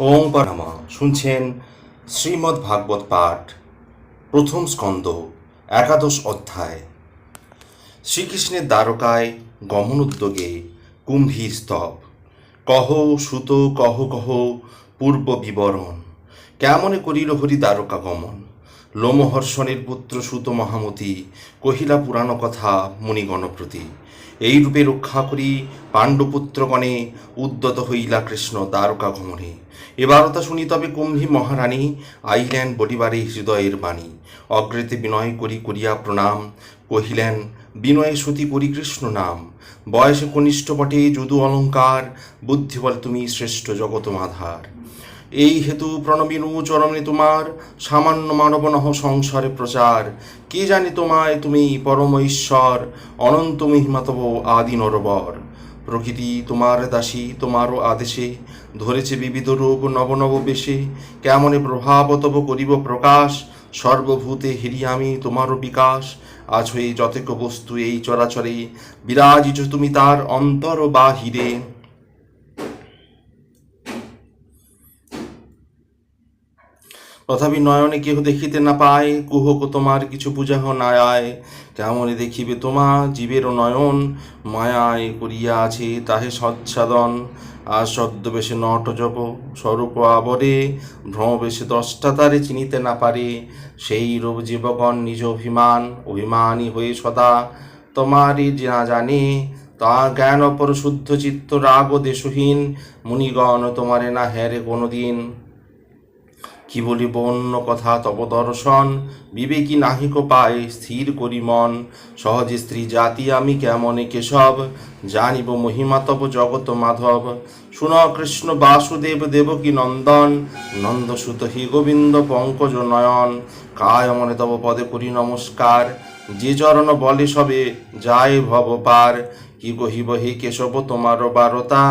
ওং পরমা শুনছেন শ্রীমদ্ ভাগবত পাঠ, প্রথম স্কন্দ, একাদশ অধ্যায়। শ্রীকৃষ্ণের দ্বারকায় গমন উদ্যোগে কুম্ভীর স্তব। কহ সুত, কহ কহ, পূর্ব বিবরণ। কেমনে করিল হরি দ্বারকা গমন? লোমহর্ষণের পুত্র সুত মহামতি, কহিলা পুরাণ কথা মুনিগণ প্রতি এই রূপে রক্ষা করি পাণ্ডপুত্রগণে উদ্যত হইলা কৃষ্ণ দ্বারকা গমনে এবারতা শুনি তবে কুম্ভী মহারানী আইলেন বডিবারে হৃদয়ের বাণী। অগ্রেতে বিনয় করি করিয়া প্রণাম, কহিলেন, বিনয়ে সতী পরিকৃষ্ণ নাম। বয়সে কনিষ্ঠ বটে, যদু অলঙ্কার, বুদ্ধি বলে তুমি শ্রেষ্ঠ জগত মাধার এই হেতু প্রণবিনু চরণে তোমার, সামান্য মানব নহ সংসারে প্রচার। কে জানি তোমায় তুমি পরম ঈশ্বর, অনন্ত মহিমা তব আদি নরবর। প্রকৃতি তোমার দাসী, তোমারও আদেশে, ধরেছে বিবিধ রূপ নব নব বেশে। কেমনে প্রভাব তব করিব প্রকাশ? সর্বভূতে হেরি আমি, তোমারও বিকাশ। আজ হয়ে যতেক বস্তু এই চরাচরে। বিরাজিত তুমি তার অন্তর বাহিরে। তথাপি নয়নে কেহ দেখিতে না পায় কুহক তোমার কিছু বুঝাহ না আয়। কেমনে দেখিবে তোমা, জীবের নয়ন মায়ায় করিয়া আছে তাহে সচ্ছাদন। আর নট জপ, স্বরূপ আবরে, ভ্রমবেশে দশটা তারে চিনিতে না পারে। সেই রূপ জীবগণ নিজ অভিমান, অভিমানী হয়ে সদা তোমারই না জানে, তা জ্ঞান অপর শুদ্ধ চিত্ত রাগ দেশহীন মুনিগণ তোমারে না হেরে কোনোদিন। কি বলিব অন্য কথা? তব দর্শন বিবেকী নাহিক পায় স্থির করি মন। সহজে স্ত্রী জাতি, আমি কেমনে কেশব? জানিব মহিমা তব জগত মাধব। শুন কৃষ্ণ বাসুদেব দেবকী নন্দন? নন্দসুত হি গোবিন্দ পঙ্কজ নয়ন। কায় মনে তব পদে করি নমস্কার। যে চরণ বলে সবে, যায় ভব পার। কি কহিব হে কেশব তোমার বারতা।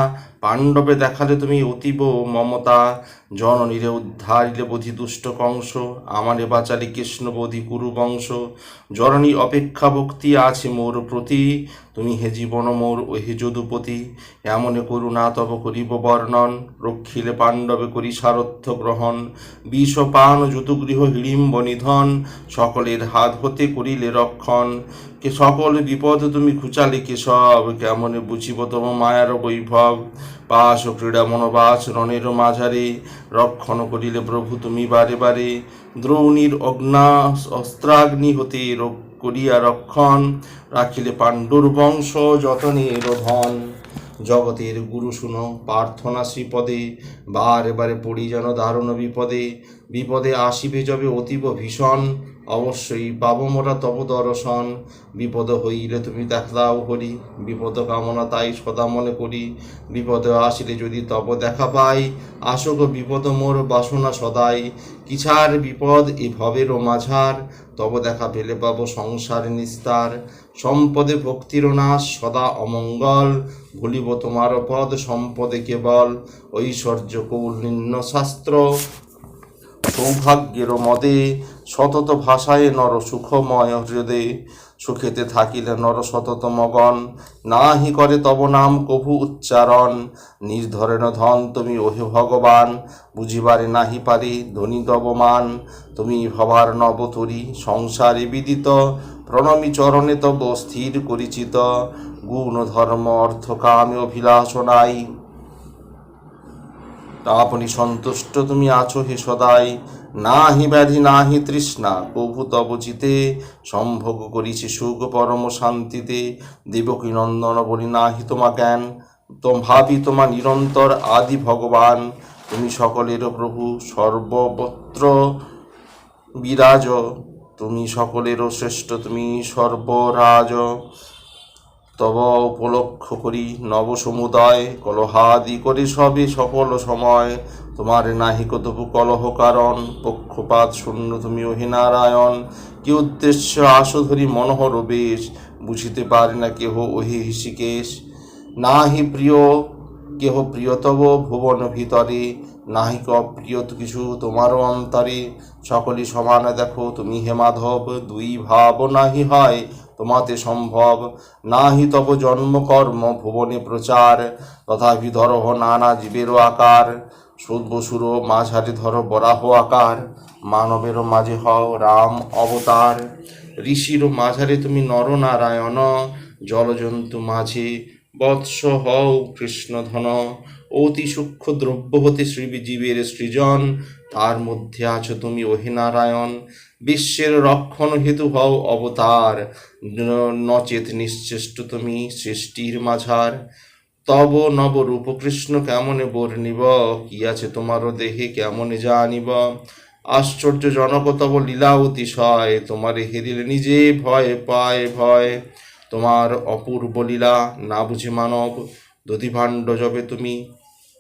পাণ্ডবে দেখালে তুমি অতীব মমতা। জননীরে উদ্ধারিলে বোধি দুষ্ট কংস। আমারে বাঁচালে কৃষ্ণ বোধি কুরু বংশ। জননী অপেক্ষা ভক্তি আছে মোর প্রতি। তুমি হে জীবন মোর ও হে যদুপতি। এমনে করুণা তব করিব বর্ণন। রক্ষিলে পাণ্ডবে করি সারথ্য গ্রহণ। বিষ পান যুতুগৃহ হিড়িম্ব নিধন। সকলের হাত হতে করিলে রক্ষণ। কে সকল বিপদ তুমি খুচালে কে সব কেমনে বুঝিব তম মায়ার বৈভব পাশ ও ক্রীড়া মনোবাস রণের মাঝারে রক্ষণ করিলে প্রভু তুমি বারে বারে দ্রৌণীর অগ্না অস্ত্রাগ্নি হতে করিয়া রক্ষণ রাখিলে পাণ্ডুর বংশ যতনের ধন জগতের গুরু শুনো প্রার্থনা শ্রীপদে বারে বারে পড়ি যেন দারুণ বিপদে বিপদে আসিবে যবে অতীব ভীষণ অবশ্যই পাব মোরা তব দর্শন। বিপদ হইলে তুমি দেখাও করি। বিপদ কামনা তাই সদা মনে করি। বিপদে আসিলে যদি তব দেখা পাই, আসক বিপদ মোর বাসনা সদাই। কিছার বিপদ এ ভবের মাঝার। তব দেখা পেলে পাব সংসার নিস্তার। সম্পদে ভক্তির নাশ, সদা অমঙ্গল। ভুলিব তোমার পদ, সম্পদে কেবল ঐশ্বর্য কৌল নিম্ন শাস্ত্র। সৌভাগ্যের মদে সতত ভাষায় নর সুখময় হৃদে সুখেতে থাকিলে নর সতত মগন। নাহি করে তব নাম, কভু উচ্চারণ। নির্ধরেণ ধন, তুমি ওহে ভগবান। বুঝিবারে নাহি পারি ধনী তব মান তুমি ভবার নবতরী সংসারে বিদিত। প্রণমী চরণে তব স্থির করিচিত গুণ ধর্ম অর্থ কামে অভিলাষ নাই। আপনি সন্তুষ্ট তুমি আছো হে সদাই। নাহি ব্যাধি, নাহি তৃষ্ণা, প্রভু তব চিতে সম্ভোগ করিছি সুখ, পরম শান্তিতে। দেবকী নন্দন বলি, নাহি তোমা জ্ঞান। তোম ভাবি তোমা নিরন্তর আদি ভগবান। তুমি সকলের প্রভু, সর্বত্র বিরাজ। তুমি সকলেরও শ্রেষ্ঠ, তুমি সর্বরাজ। তব উপলক্ষ করি নব সমুদায়, কলহাদি করে সবে সকল সময়। তোমার নাহিক তবু কলহ কারণ, পক্ষপাত শূন্য তুমি ওহে নারায়ণ। কি উদ্দেশ্য আসো ধরি মনোহর বেশ, বুঝিতে পারে না কেহ ওহে হৃষিকেশ নাহি প্রিয়, কেহ প্রিয়তব ভুবন ভিতরে। নাহি ক প্রিয় কিছু তোমারও অন্তরে। সকলই সমানে দেখো তুমি হে মাধব, দুই ভাব নাহি হয়। তোমাতে সম্ভব। নাহি তব জন্মকর্ম, ভুবনে প্রচার। তথাপি ধরহ নানা জীবেরও আকার। বসুর মাঝারে ধরো বরাহ আকার। মানবেরও মাঝে হও রাম অবতার। ঋষির মাঝারে তুমি নরনারায়ণ জলজন্তু মাঝে বৎস হও কৃষ্ণধন অতি সূক্ষ্ম দ্রব্য হতে শ্রীজীবের সৃজন। তার মধ্যে আছো তুমি, ওহে নারায়ণ। বিশ্বের রক্ষণ হেতু হও অবতার। নচেত নিশ্চেষ্ট তুমি সৃষ্টির মাঝার। তব নব রূপ কৃষ্ণ কেমনে বর্ণিব কি আছে তোমারও দেহে কেমনে জানিব? আশ্চর্যজনক তব লীলা অতিশয়, তোমারে হেরিলে নিজে ভয় পায় ভয়। তোমার অপূর্ব লীলা, না বুঝে মানব? দধিভাণ্ড যবে তুমি,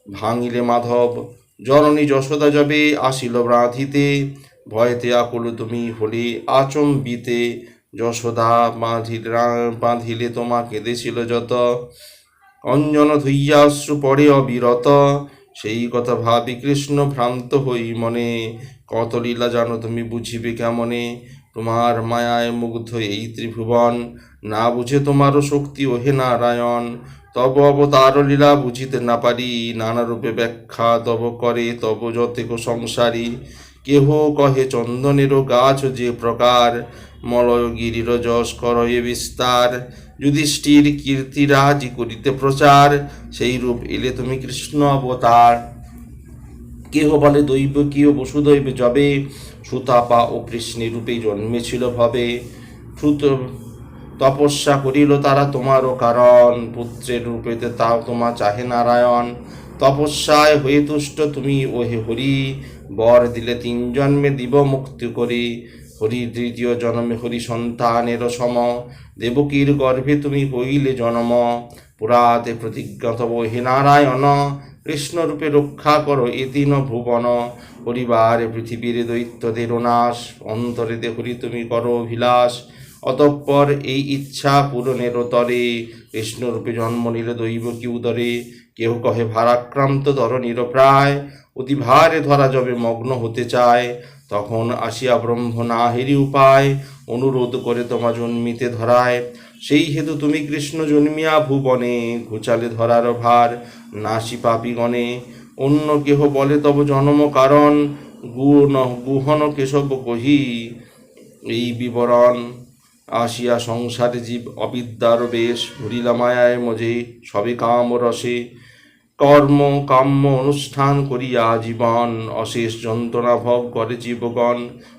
ভাঙিলে মাধব। জননী যশোদা যবে আসিল ব্রাধিতে। ভয়েতে আকুল তুমি হলি আচম্বিতে, যশোদা বাঁধিল বাঁধিলে তোমা কেঁদেছিল যত। অঞ্জন ধুইয়া অশ্রু পড়ে অবিরত, সেই কথা ভাবি কৃষ্ণ ভ্রান্ত হই মনে। কত লীলা জানো তুমি বুঝিবে কেমনে? তোমার মায়ায় মুগ্ধ এই ত্রিভুবন, না বুঝে তোমারও শক্তি ওহে নারায়ণ। তব অবতার লীলা বুঝিতে না পারি নানা রূপে ব্যাখ্যা তব করে, তব যতেক সংসারী। কেহ কহে চন্দনেরও গাছ যে প্রকার? মলয়গিরির যশ কর এ বিস্তার। যুধিষ্ঠির কীর্তিরাজি করিতে প্রচার। সেই রূপ এলে তুমি কৃষ্ণ অবতার। কেহ বলে দৈব কিয় বসুদৈব যবে সুতাপা ও কৃষ্ণের রূপে জন্মেছিল ভবে। সুত, তপস্যা করিল তারা তোমারও কারণ। পুত্রের রূপেতে তাও তোমা চাহে নারায়ণ। তপস্যায় হয়ে তুষ্ট তুমি, ওহে হরি। বর দিলে তিন জন্মে দিব মুক্তি করি। হরি তৃতীয় জন্মে হরি সন্তানের সম। দেবকীর গর্ভে তুমি হইলে জন্ম। পুরাতে প্রতিজ্ঞাত হে নারায়ণ। কৃষ্ণরূপে রক্ষা করো এ তিন ভুবন। পরিবারে পৃথিবীর দৈত্যদের নাশ অন্তরেতে হরি তুমি করো অভিলাষ। অতঃপর এই ইচ্ছা পূরণের তরে কৃষ্ণরূপে জন্ম নিলে দৈব কি উদরে কেহ কহে, ভারাক্রান্ত ধরণীর প্রায় অতি ভারে ধরা যবে মগ্ন হতে চায়। তখন আসিয়া ব্রহ্ম না হেরি উপায় অনুরোধ করে তোমা জন্মিতে ধরায়। সেই হেতু তুমি কৃষ্ণ জন্মিয়া ভুবনে, ঘুচালে ধরার ভার নাসি পাপিগণে। অন্য কেহ বলে তব জন্ম কারণ গুণ গুহন কেশব কহি এই বিবরণ। আসিয়া সংসারে জীব অবিদ্যার বেশ ভরিলা মায়ায় মজে সবে কাম রসে। কর্ম, কাম্য অনুষ্ঠান করিয়া জীবন, অশেষ যন্ত্রণা ভোগ করে জীবগণ।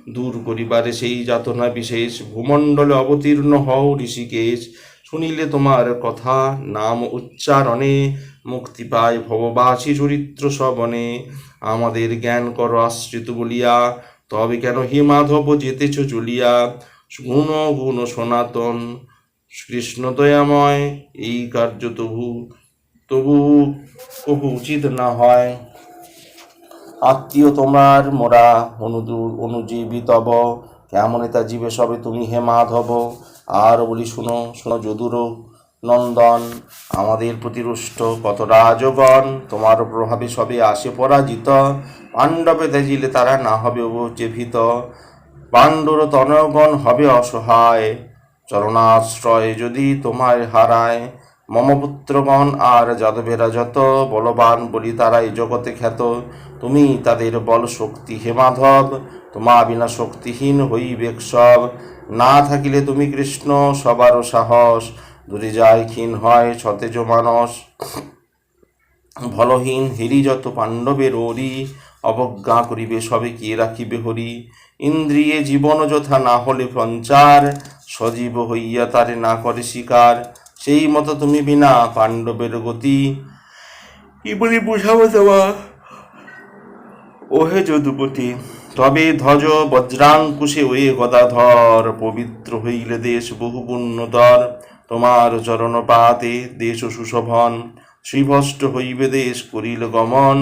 দূর করিবারে সেই যাতনা বিশেষ। ভূমণ্ডলে অবতীর্ণ হও ঋষিকেশ। শুনিলে তোমার কথা, নাম উচ্চারণে। মুক্তি পায় ভববাসী চরিত্র শ্রবণে আমাদের জ্ঞান কর আশ্রিত বলিয়া, তবে কেন হে মাধব যেতেছ চলিয়া গুণ গুণ সনাতন কৃষ্ণ দয়াময় এই কার্য তবু তবু কবু উচিত না হয়। আত্মীয় তোমার মোরা অনুদূর অনুজীবী তব কেমন তা জীবে সবে তুমি হে মাধব? আর বলি শুনো শুনো যদুর, নন্দন, আমাদের প্রতি রুষ্ট কত রাজগণ, তোমার প্রভাবে সবে আসে পরাজিত। পাণ্ডবে তেজিলে তারা না হবে যে ভীত পাণ্ডুর তনয়গণ হবে অসহায়, চরণাশ্রয় যদি তোমায় হারায়। মম পুত্রগণ আর যাদবেরা যত বলবান বলি তারা এই জগতে খ্যাত। তুমি তাদের বল শক্তি হে মাধব, তোমা বিনা শক্তিহীন হইবেক সব। না থাকিলে তুমি কৃষ্ণ সবারও সাহস। দূরে যায় ক্ষীণ হয় সতেজ মানস। ভলহীন হেরি যত পাণ্ডবের ওরি অবজ্ঞা করিবে সবে কে রাখিবে হরি। ইন্দ্রিয়ে জীবন যথা না হলে সঞ্চার সজীব হইয়া তারে না করে শিকার। সেই মতো তুমি বিনা পাণ্ডবের গতি। কি বলি বুঝাবো তোমা ওহে যদুপতি তবে ধ্বজ বজ্রাঙ্কুশে ওয়ে গদাধর পবিত্র হইলে দেশ বহু পুণ্যতর তোমার চরণ পাতে দেশ সুশোভন শ্রীভষ্ট হইবে দেশ করিল গমন।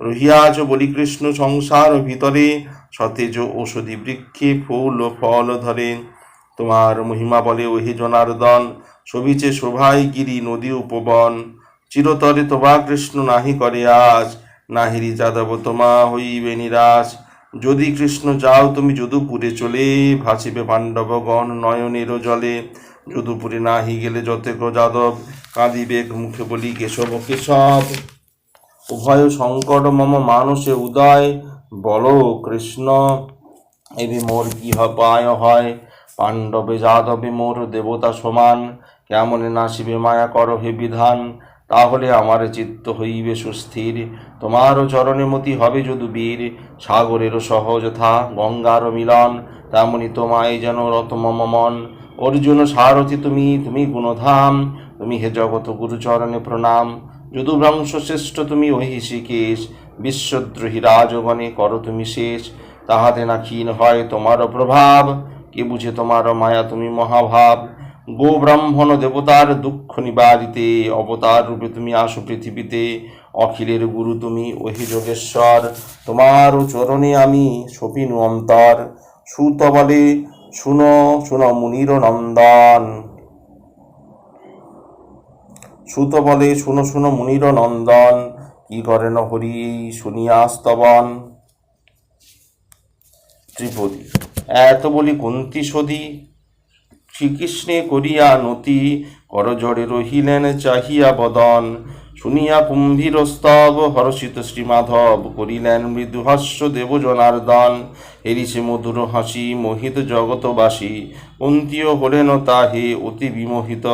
রহিয়াছ বলি কৃষ্ণ সংসার ভিতরে সতেজ ঔষধি বৃক্ষে ফুল ও ফল ধরে তোমার মহিমা বলে ওহে জনার্দন, শোভিছে শোভাই গিরি নদী উপবন। চিরতরে তোমা কৃষ্ণ নাহি করে আজ, নাহিরি যাদব তোমা হইবে নিরাশ। যদি কৃষ্ণ যাও তুমি যদুপুরে চলে, ভাসিবে পাণ্ডবগণ নয়নেরও জলে। যদুপুরে নাহি গেলে যতেক যাদব, কাঁদিবে মুখে বলি কেশব কেশব। উভয় সংকট মম মানসে উদয় বল কৃষ্ণ, এবি মোর কি পায় হয়। পাণ্ডবে যাদবে মোর দেবতা সমান। কেমনে নাসিবে মায়া কর হে বিধান? তাহলে আমার চিত্ত হইবে সুস্থির। তোমারও চরণে মতি হবে যদু বীর। সাগরেরও সহযথা গঙ্গার মিলন। তেমনি তোমায় যেন রত মম মন। অর্জুন সারথি তুমি তুমি গুণধাম। তুমি হে জগত গুরুচরণে প্রণাম। যদু বংশ শ্রেষ্ঠ তুমি ঐহিষিকেশ বিশ্বদ্রোহী রাজগণে করো তুমি শেষ। তাহাতে না ক্ষীণ হয় তোমার প্রভাব, কে বুঝে তোমার মায়া তুমি মহাভাব। গো ব্রাহ্মণ দেবতার দুঃখ নিবারিতে, অবতার রূপে তুমি আসো পৃথিবীতে। অখিলের গুরু তুমি, ওহি যোগেশ্বর। তোমার চরণে আমি সপিনু অন্তর। সুত বলে শুনো শুনো মুনির নন্দন। সুত বলে শুনো শুনো মুনির নন্দন। কি করেন হরি শুনিয়া স্তবন ত্রিপদী, এত বলি কুন্তি সদী, শ্রীকৃষ্ণে করিয়া নতি, করজড়ে রহিলেন চাহিয়া বদন। শুনিয়া কুম্ভীর স্তব হর্ষিত শ্রীমাধব, করিলেন মৃদুহাস্য দেব জনার্দন এরিছে মধুর হাসি, মোহিত জগতবাসী কুন্তীয় হলেন তাহে অতি বিমোহিত।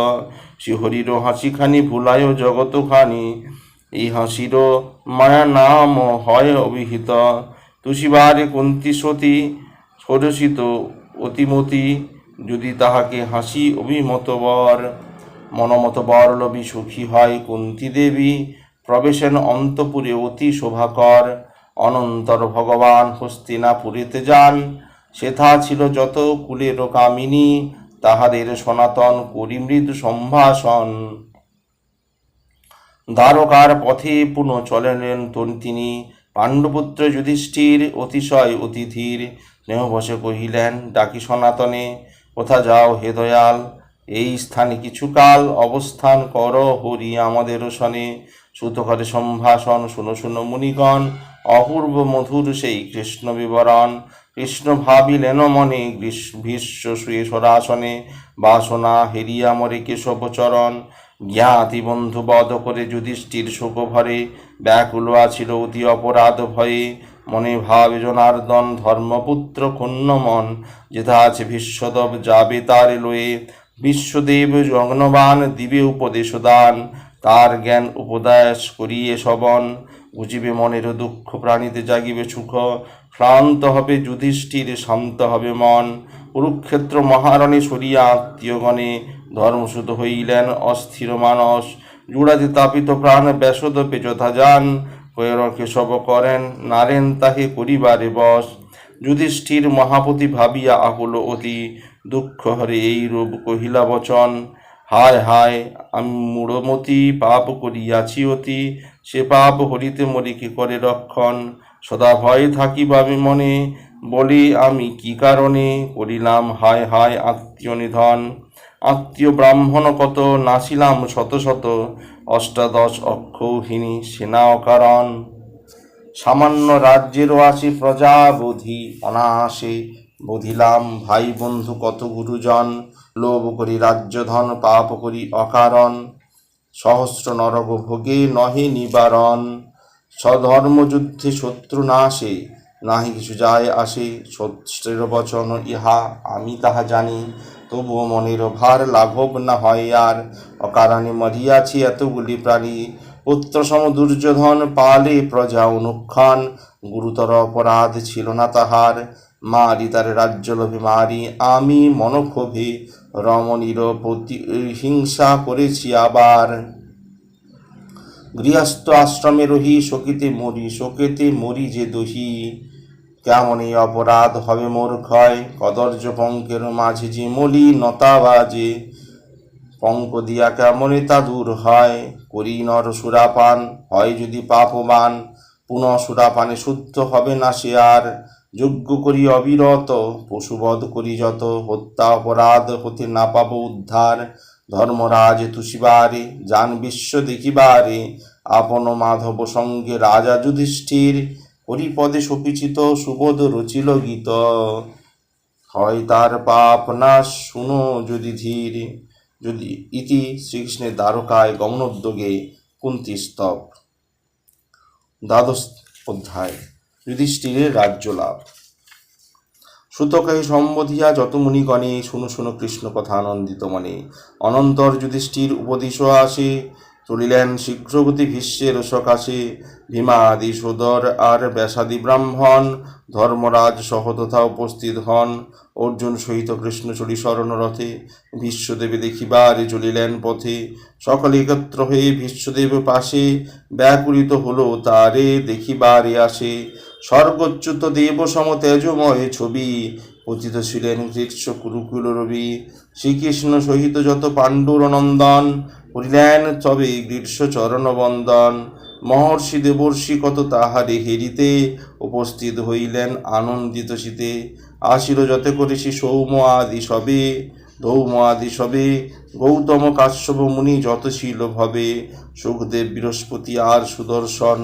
শ্রীহরির হাসিখানি ভুলায় জগতখানি এই হাসির মায়া নাম হয় অভিহিত। তুষিবারে কুন্তি সতী ষোড়শিত অতিমতি, যদি তাহাকে হাসি অভিমত বর। মনমত বর লবি সুখী হয় কুন্তি দেবী, প্রবেশেন অন্তপুরে অতি শোভাকর। অনন্তর ভগবান হস্তিনাপুরেতে যান, সেথা ছিল যত কুলের কামিনী, তাহাদের সনাতন করি মৃদু সম্ভাষণ। দ্বারকার পথে পুনঃ চলেন তন- পাণ্ডুপুত্র যুধিষ্ঠির অতিশয় অতিথির ধীর স্নেহ বসে কহিলেন, ডাকি সনাতনে, কোথা যাও হে দয়াল? এই স্থানে কিছুকাল অবস্থান কর হরি আমাদের শনে। সুতকরে সম্ভাষণ, শুনো শুনো মুনিগণ, অপূর্ব মধুর সেই কৃষ্ণ বিবরণ। কৃষ্ণ ভাবিলেন মনে, গ্রীষ্ম ভীষ্ম শুয়ে সরাসনে। বাসনা হেরিয়া মরে কেশব চরণ। জ্ঞাতি বন্ধু বধ করে যুধিষ্ঠির শোক ভরে ব্যাকুল আছিল অতি অপরাধ ভয়ে। মনে ভাবে জনার্দন, ধর্মপুত্র ক্ষুণ্ণ মন যেথা আছে ভীষ্মদব যাবে তার লয়ে। বিশ্বদেব জগ্নবান দিবে উপদেশ দান, তার জ্ঞান উপদেশ করিয়ে শবন। বুঝিবে মনের দুঃখ, প্রাণীতে জাগিবে সুখ ক্লান্ত হবে যুধিষ্ঠির, শান্ত হবে মন। কুরুক্ষেত্র মহারণে সরিয়া আত্মীয়গণে ধর্মসূত হইলেন অস্থির মানস জুড়াতে তাপিত প্রাণ ব্যাসদপে যথা যান। কৈরকে সব করেন, নারেন তাহে করিবারে বস। যুধিষ্ঠির মহাপতি ভাবিয়া আকুল অতি, দুঃখ হরে এই রূপ কহিলা বচন। হায় হায়, আমি মূঢ়মতি, পাপ করিয়াছি অতি। সে পাপ হরিতে মরি কি করে রক্ষণ? সদা ভয়ে থাকিব আমি মনে। বলি আমি কি কারণে? করিলাম হায় হায় আত্মীয় নিধন আত্মীয় ব্রাহ্মণ কত নাছিলাম শত শত, অষ্টাদশ অক্ষৌহিনী সেনা অকারণ। সামান্য রাজ্যেরও আসি প্রজা বোধি অনায়াসে বধিলাম ভাই বন্ধু কত গুরুজন, লোভ করি রাজ্যধন, পাপ করি অকারণ। সহস্র নরক ভোগে নহে নিবারণ। স্বধর্মযুদ্ধে শত্রু না আসে, নাহি কিছু যায় আসে, সত্যের বচন ইহা, আমি তাহা জানি। তবুও মনের ভার লাঘব না হয় আর। অকারণে মরিয়াছি এতগুলি প্রাণী, পুত্র সম দুর্যোধন পালে প্রজা অনুক্ষণ। গুরুতর অপরাধ ছিল না তাহার। মারি তার রাজ্য লোভে মারি, আমি মনক্ষোভে রমণীর প্রতি হিংসা করেছি আবার। গৃহস্থ আশ্রমে রহি, শোকেতে মরি শোকেতে মরি যে দহি। কেমন এই অপরাধ হবে মোর ক্ষয় কদর্য পঙ্কের মাঝে যে মলি নতা বাজে পঙ্ক দিয়া কেমনে তা দূর হয়? করি নর সুরাপান, হয় যদি পাপবান, পুনঃ সুরাপানে শুদ্ধ হবে না সে আর। যজ্ঞ করি অবিরত, পশুবধ করি যত, হত্যা অপরাধ হতে না পাব উদ্ধার। ধর্মরাজ তুষিবারে যান বিশ্ব দেখিবারে, আপন মাধব সঙ্গে রাজা যুধিষ্ঠির হরিপদে সপিচিত সুবোধ রচিল গীত। হয় তার পাপ না শুনো যদি ধীর, যদি ইতি শ্রীকৃষ্ণের দ্বারকায় গমনোদ্যোগে কুন্তি স্তব। দ্বাদশ অধ্যায়, যুধিষ্ঠিরের রাজ্য লাভ। সুতকে সম্বোধিয়া যত মুনিগণে, শুনো শুনো কৃষ্ণ কথা আনন্দিত মনে। অনন্তর যুধিষ্ঠির উপদেশ আসে চলিলেন শীঘ্রগতি ভীষ্মের সকাশে ভীমাদি সুদর আর ব্যাসাদি ব্রাহ্মণ, ধর্মরাজ সহ তথা উপস্থিত হন। অর্জুন সহিত কৃষ্ণচূড়ি স্মরণরথে বিশ্বদেবে দেখিবারে চলিলেন পথে। সকলে একত্র হয়ে বিশ্বদেব পাশে ব্যাকুলিত হলো, তারে দেখিবারে আসে। স্বর্গচ্যুত দেব সম তেজময় ছবি পতিত ছিলেন গ্রীষ্ম কুরুকুল রবি। শ্রীকৃষ্ণ সহিত যত পাণ্ডুর নন্দন করিলেন তবে গ্রীষ্ম চরণ বন্দন মহর্ষি দেবর্ষি কত তাহারে হেরিতে উপস্থিত হইলেন আনন্দিত শীতে। আসিল যতে করেছি সৌম আদি সবে ধৌম আদি সবে, গৌতম কাশ্যপ মুনি যত ছিল ভবে। সুখদেব বৃহস্পতি আর সুদর্শন,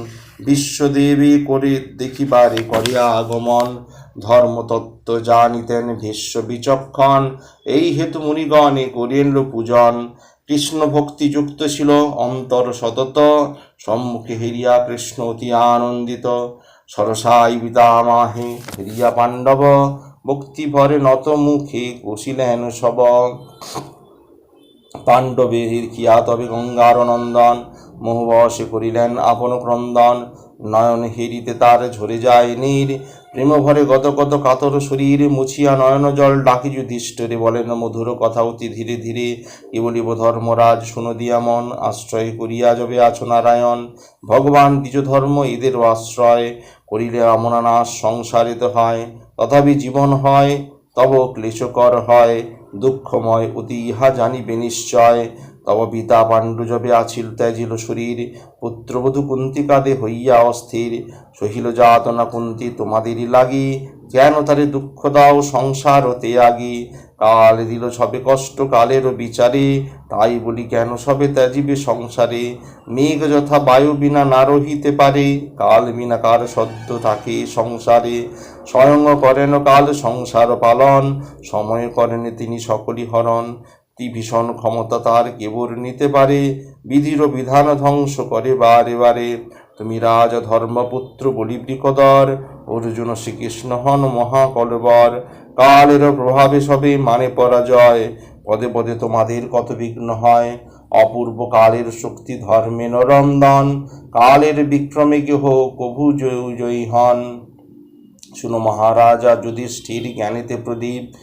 বিশ্বদেবী করে দেখিবারে করিয়া আগমন। ধর্মতত্ত্ব জানিতেন ভীষ্ম বিচক্ষণ, এই হেতু মুনিগণে করিলেন পূজন। কৃষ্ণ ভক্তি যুক্ত ছিল, অন্তর সতত, সম্মুখে হেরিয়া কৃষ্ণ অতি আনন্দিত। সরসাই পিতামাহে হেরিয়া পাণ্ডব ভক্তি ভরে নত মুখে কষিলেন সব পাণ্ডবের কিয়া তবে গঙ্গার নন্দন মোহবশে করিলেন আপন ক্রন্দন। নয়ন হেরিতে তার ঝরে যায় নীর প্রেম ভরে গত কত কাতর শরীর মুছিয়া নয়ন জল ডাকি যুধিষ্ঠরে বলেন মধুর কথা অতি ধীরে ধীরে। কি বলিব ধর্মরাজ শুনো দিয়া মন, আশ্রয় করিয়া যবে আছো নারায়ণ। ভগবান দ্বিজ ধর্ম এদেরও আশ্রয়, করিলে আমনানাশ সংসারিত হয়। তথাপি জীবন হয়, তব ক্লেশকর হয়, দুঃখময় অতি ইহা জানিবে নিশ্চয়। তব পিতা পাণ্ডু যবে আছিল ত্যাজিল শরীর পুত্রবধূ কুন্তি কাঁদে হইয়া অস্থির। সহিল যাতনা কুন্তি তোমাদেরই লাগি, কেন তারে দুঃখ দাও সংসার হতে আগি কাল দিল সবে কষ্ট কালেরও বিচারে, তাই বলি কেন সবে ত্যাজিবে সংসারে? মেঘ যথা বায়ু বিনা না রহিতে পারে, কাল বিনা কার সদ্য থাকে সংসারে? স্বয়ং করেন কাল সংসার পালন, সময় করেন তিনি সকলই হরণ। কি ভীষণ ক্ষমতা তার কেবল নিতে পারে। বিধির বিধান ধ্বংস করে বারে বারে। তুমি রাজ ধর্মপুত্র বলি বৃকদর, অর্জুন শ্রীকৃষ্ণ হন মহাকলবর। কালের প্রভাবে সবে মানে পরাজয়। পদে পদে তোমাদের কত বিঘ্ন হয়। অপূর্ব কালের শক্তি ধর্মে নরন্দন কালের বিক্রমে কেহ কভু জয়- জয়ী হন। শুনো মহারাজা, যুধিষ্ঠির জ্ঞানীতে প্রদীপ।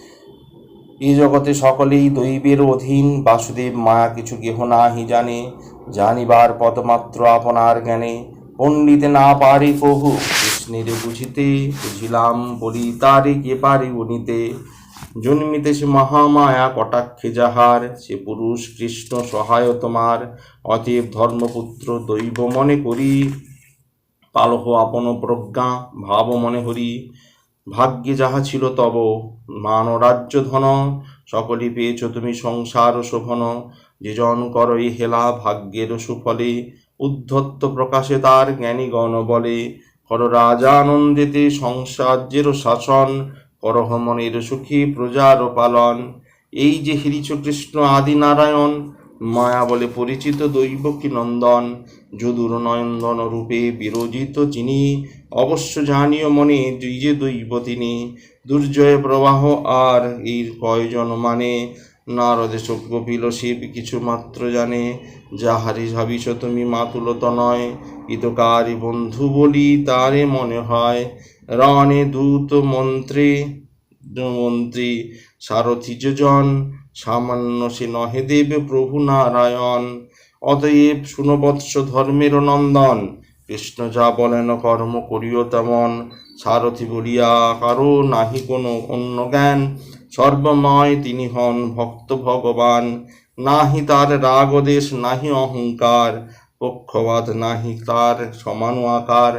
এই জগতে সকলেই দৈবের অধীন। বাসুদেব মায়া কিছু কেহ নাহি জানে। জানিবার পদমাত্র আপনার জ্ঞানে। পণ্ডিতে না পারে কহু কৃষ্ণের বুঝিতে বুঝিলাম বলি, তারে কে পারে উনিতে জন্মিতে সে মহামায়া কটাক্ষে যাহার। সে পুরুষ কৃষ্ণ সহায় তোমার। অতএব ধর্মপুত্র দৈব মনে করি। পালহ আপন প্রজ্ঞা, ভাব মনে হরি ভাগ্যে যাহা ছিল তব। মান রাজ্য ধন, সকলই পেয়েছ তুমি সংসার শোভন। যে জন করই হেলা ভাগ্যের সুফলে, উদ্ধত্ত প্রকাশে তার জ্ঞানীগণ বলে, কর রাজা আনন্দিতে সংসার্যের শাসন, করহ মনের সুখী প্রজার পালন। এই যে হিরিচ কৃষ্ণ আদি নারায়ণ মায়া বলে পরিচিত দৈব কি নন্দন যদুর নয়ন্দন রূপে বিরোজিত চিনি অবশ্য জানিও মনে দুই যে দৈব তিনি, দুর্জয় প্রবাহ আর এই কয়জন মানে। নারদে চোখ গোপিল শিব কিছু মাত্র জানে, যাহারি ভাবিস তুমি মাতুলত নয়। ইতকারী বন্ধু বলি তারে মনে হয় রণে দূত মন্ত্রী মন্ত্রী সারথি যোজন সামান্য সে নহে দেব প্রভু নারায়ণ। অতএব শুনবৎস ধর্মের নন্দন। কৃষ্ণ যা বলেন কর্ম করিও তেমন। সারথি বলিয়া, কারও নাহি কোনো অন্য জ্ঞান। সর্বময় তিনি হন ভক্ত ভগবান। নাহি তার রাগদেশ, নাহি অহংকার। পক্ষপাত নাহি তার সমান আকার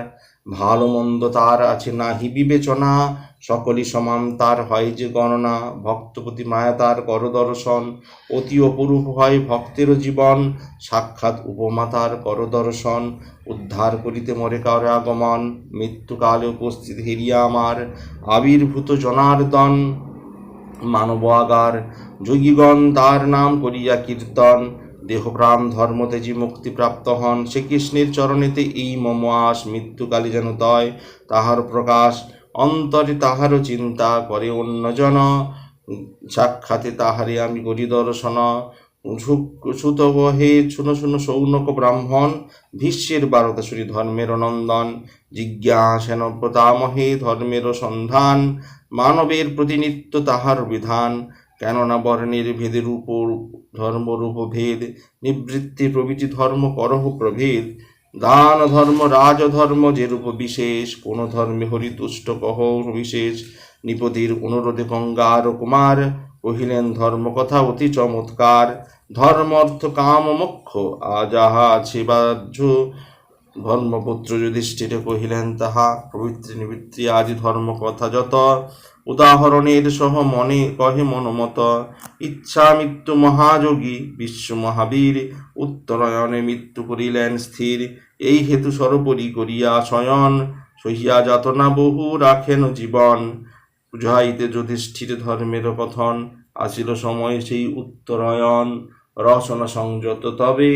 ভালো মন্দ তার আছে নাহি বিবেচনা। সকলই সমান, তার হয় যে গণনা। ভক্তপতি মায়া তার কর দর্শন অতি অপরূপ হয় ভক্তেরও জীবন। সাক্ষাৎ উপমা তার উদ্ধার করিতে মরে কার আগমন। মৃত্যুকালে উপস্থিত হেরিয়া আমার। আবির্ভূত জনার্দন। মানব আগার। যোগীগণ তার নাম করিয়া কীর্তন। দেহপ্রাণ ধর্ম তেজি মুক্তিপ্রাপ্ত হন। শ্রীকৃষ্ণের চরণেতে এই মম আস। মৃত্যুকালে যেন তয়, তাহার প্রকাশ। অন্তরে তাহারও চিন্তা করে অন্যজন সাক্ষাতে তাহারে আমি করি দর্শন। সুত হে শুনো শুনো, সৌনক ব্রাহ্মণ, ভীষ্মের বারতাসুরী ধর্মের নন্দন। জিজ্ঞাসেন প্রতামহে ধর্মের সন্ধান, মানবের প্রতিনিত্য তাহার বিধান। কেননা বর্ণের ভেদের উপর ধর্মরূপ ভেদ, নিবৃত্তি প্রভৃতি ধর্ম করহ প্রভেদ। দান ধর্ম রাজধর্ম যেরূপ বিশেষ কোন ধর্মে হরিতুষ্ট কহ বিশেষ, নিপতির অনুরোধে গঙ্গার কুমার কহিলেন ধর্ম কথা অতি চমৎকার ধর্ম অর্থ কাম মোক্ষ, আজাহা আছে বাহ্য ধর্মপুত্র যুধিষ্ঠিরে কহিলেন, তাহা প্রবৃত্তি নিবৃত্তি আদি ধর্ম কথা যত। উদাহরণের সহ মনে কহে মনমত, ইচ্ছা মৃত্যু মহাযোগী বিশ্ব মহাবীর, উত্তরায়ণে মৃত্যু করিলেন স্থির। এই হেতু সর্বোপরি করিয়া শয়ন, সহিয়া যাতনা বহু রাখেন জীবন। বুঝাইতে যুধিষ্ঠির ধর্মের কথন, আসিল সময় সেই উত্তরায়ণ। রচনা সংযত তবে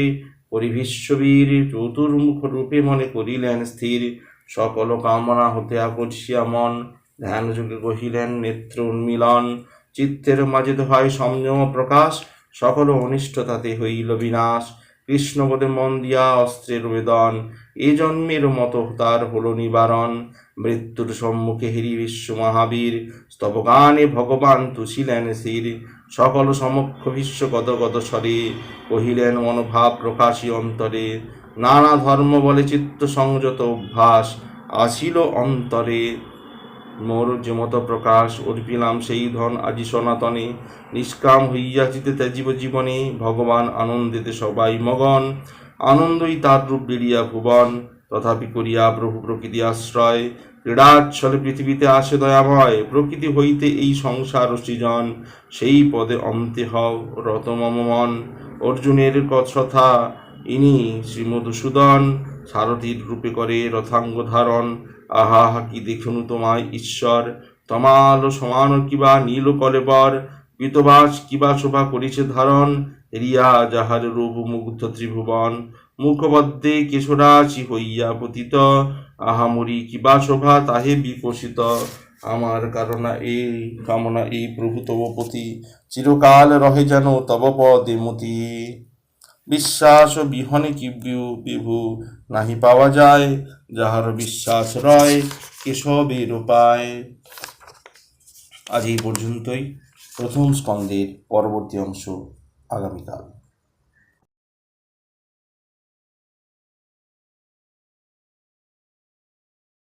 পরিবিশ্ববীর চতুর্মুখ রূপে মনে করিলেন স্থির। সকল কামনা হতে আকর্ষিয়া মন। ধ্যান যুগে কহিলেন, নেত্র উন্মিলন, চিত্তের মাঝে হয় সংযম প্রকাশ, সকল অনিষ্ট তাতে হইল বিনাশ। কৃষ্ণপদে মন দিয়া অস্ত্রের বেদন, এ জন্মের মতো তার হল নিবারণ। মৃত্যুর সম্মুখে হেরি বিশ্ব মহাবীর, স্তবগানে ভগবান তুছিলেন শির। সকল সমক্ষ বিশ্ব গদ গদ স্বরে কহিলেন, মনোভাব প্রকাশী অন্তরে, নানা ধর্ম বলে চিত্ত সংযত অভ্যাস, আসিল অন্তরে। মোর যে মত প্রকাশ অর্পিলাম সেই ধন আজি সনাতনে, নিষ্কাম হইয়াছিতে ত্যাজীব জীবনে, ভগবান আনন্দিতে সবাই মগন, আনন্দই তার রূপ বেরিয়া ভুবন, তথাপি করিয়া প্রভু প্রকৃতি আশ্রয় ক্রীড়াচ্ছলে পৃথিবীতে আসে দয়াময়, প্রকৃতি হইতে এই সংসার সৃজন, সেই পদে অন্তে হও রতমম মন। অর্জুনের কথা ইনি শ্রীমধুসূদন, সারথীর রূপে করে রথাঙ্গ ধারণ আহা, কি দেখুন তোমায় ঈশ্বর? তমাল সমান কিবা নীল কলেবর? পিতবাস কিবা শোভা করিছে ধারণ? রিয়া যাহার রূপ মুগ্ধ ত্রিভুবন। মুখবদ্ধে কেশরাশি হইয়া পতিত। আহামরি কিবা শোভা তাহে বিকশিত? আমার কারণা এই, কামনা এই প্রভু তব প্রতি চিরকাল রহে যেন তব পদে মতি। বিশ্বাস বিহনে কি বিভু? নাহি পাওয়া যায়, যাহার বিশ্বাস রয় কেশবের উপায় আজ এই পর্যন্তই। প্রথম স্কন্দের পরবর্তী অংশ আগামীকাল।